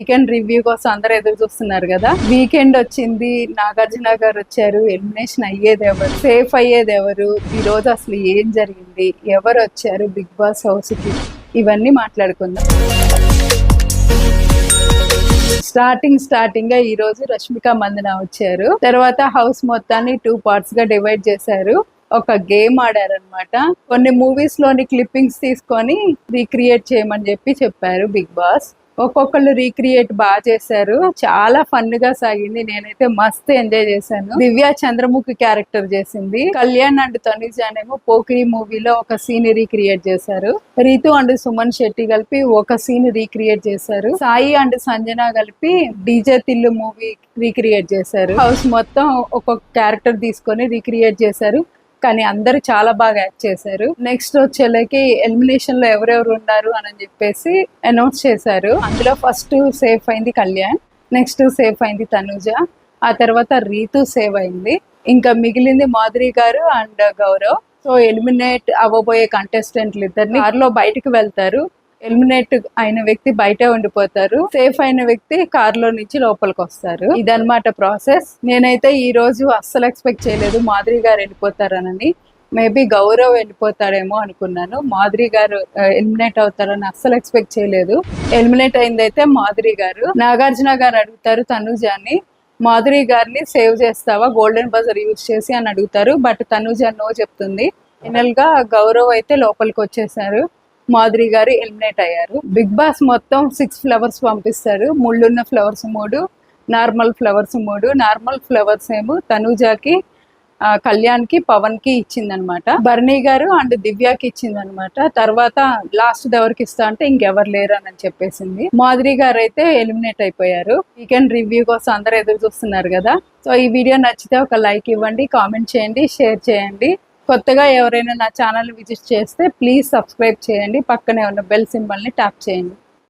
Weekend review కోసం అందరు ఎదురు చూస్తున్నారు కదా. వీకెండ్ వచ్చింది నాగార్జున గారు వచ్చారు ఎలిమినేషన్ అయ్యేది ఎవరు సేఫ్ అయ్యేది ఎవరు ఈ రోజు అసలు ఏం జరిగింది ఎవరు వచ్చారు బిగ్ బాస్ హౌస్కి? ఇవన్నీ మాట్లాడుకుందాం. స్టార్టింగ్ స్టార్టింగ్గా ఈ రోజు రష్మిక మందన వచ్చారు. తర్వాత హౌస్ మొత్తాన్ని టూ పార్ట్స్గా డివైడ్ చేశారు. ఒక గేమ్ ఆడారనమాట కొన్ని మూవీస్లోని క్లిప్పింగ్స్ తీసుకొని రీక్రియేట్ చేయమని చెప్పి చెప్పారు బిగ్ బాస్. ఒక్కొక్కళ్ళు రీక్రియేట్ బాగా చేశారు. చాలా ఫన్గా సాగింది. నేనైతే మస్త్ ఎంజాయ్ చేశాను. దివ్య చంద్రముఖి క్యారెక్టర్ చేసింది. కళ్యాణ్ అండ్ తనుజ్ అనేమో పోకిరి మూవీలో ఒక సీన్ రీక్రియేట్ చేశారు. రీతు అండ్ సుమన్ శెట్టి కలిపి ఒక సీన్ రీక్రియేట్ చేశారు. సాయి అండ్ సంజన కలిపి డీజే తిల్లు మూవీ రీక్రియేట్ చేశారు. హౌస్ మొత్తం ఒక్కొక్క క్యారెక్టర్ తీసుకొని రీక్రియేట్ చేశారు. కానీ అందరూ చాలా బాగా యాక్ట్ చేశారు. నెక్స్ట్ వచ్చేలకి ఎలిమినేషన్లో ఎవరెవరు ఉన్నారు అని చెప్పేసి అనౌన్స్ చేశారు. అందులో ఫస్ట్ సేఫ్ అయింది కళ్యాణ్ నెక్స్ట్ సేఫ్ అయింది తనుజ ఆ తర్వాత రీతు సేవ్ అయింది. ఇంకా మిగిలింది Madhuri garu and Gaurav. So eliminate అవ్వబోయే కంటెస్టెంట్లు ఇద్దరిని. కారులో బయటకు వెళ్తారు. ఎలిమినేట్ అయిన వ్యక్తి బయటే ఉండిపోతారు. సేఫ్ అయిన వ్యక్తి కార్లో నుంచి లోపలికి వస్తారు. ఇదనమాట ప్రాసెస్. నేనైతే ఈ రోజు అస్సలు ఎక్స్పెక్ట్ చేయలేదు మాధురి గారు వెళ్ళిపోతారనని మేబీ గౌరవ్ వెళ్ళిపోతాడేమో అనుకున్నాను. మాధురి గారు ఎలిమినేట్ అవుతారని అస్సలు ఎక్స్పెక్ట్ చేయలేదు. ఎలిమినేట్ అయిందైతే మాధురి గారు. నాగార్జున గారు అడుగుతారు తనుజాని మాధురి గారిని సేవ్ చేస్తావా? గోల్డెన్ బజర్ యూజ్ చేసి అని అడుగుతారు. బట్ తనుజ నో చెప్తుంది. ఫైనల్గా గౌరవ్ అయితే లోపలికి వచ్చేసారు. మాధురి గారు ఎలిమినేట్ అయ్యారు. బిగ్ బాస్ మొత్తం సిక్స్ ఫ్లవర్స్ పంపిస్తారు. ముళ్ళున్న ఫ్లవర్స్ మూడు నార్మల్ ఫ్లవర్స్ మూడు. నార్మల్ ఫ్లవర్స్ ఏమో తనుజాకి కళ్యాణ్కి పవన్కి ఇచ్చిందనమాట. బర్నీ గారు అండ్ దివ్యాకి ఇచ్చిందనమాట. తర్వాత లాస్ట్ ఎవరికి ఇస్తా అంటే ఇంకెవరు లేరు అని చెప్పేసింది. మాధురి గారు అయితే ఎలిమినేట్ అయిపోయారు. వీకెండ్ రివ్యూ కోసం అందరు ఎదురు చూస్తున్నారు కదా. సో ఈ వీడియో నచ్చితే ఒక లైక్ ఇవ్వండి కామెంట్ చేయండి షేర్ చేయండి. కొత్తగా ఎవరైనా నా ఛానల్ విజిట్ చేస్తే ప్లీజ్ సబ్స్క్రైబ్ చేయండి. పక్కనే ఉన్న బెల్ సింబల్ని ట్యాప్ చేయండి.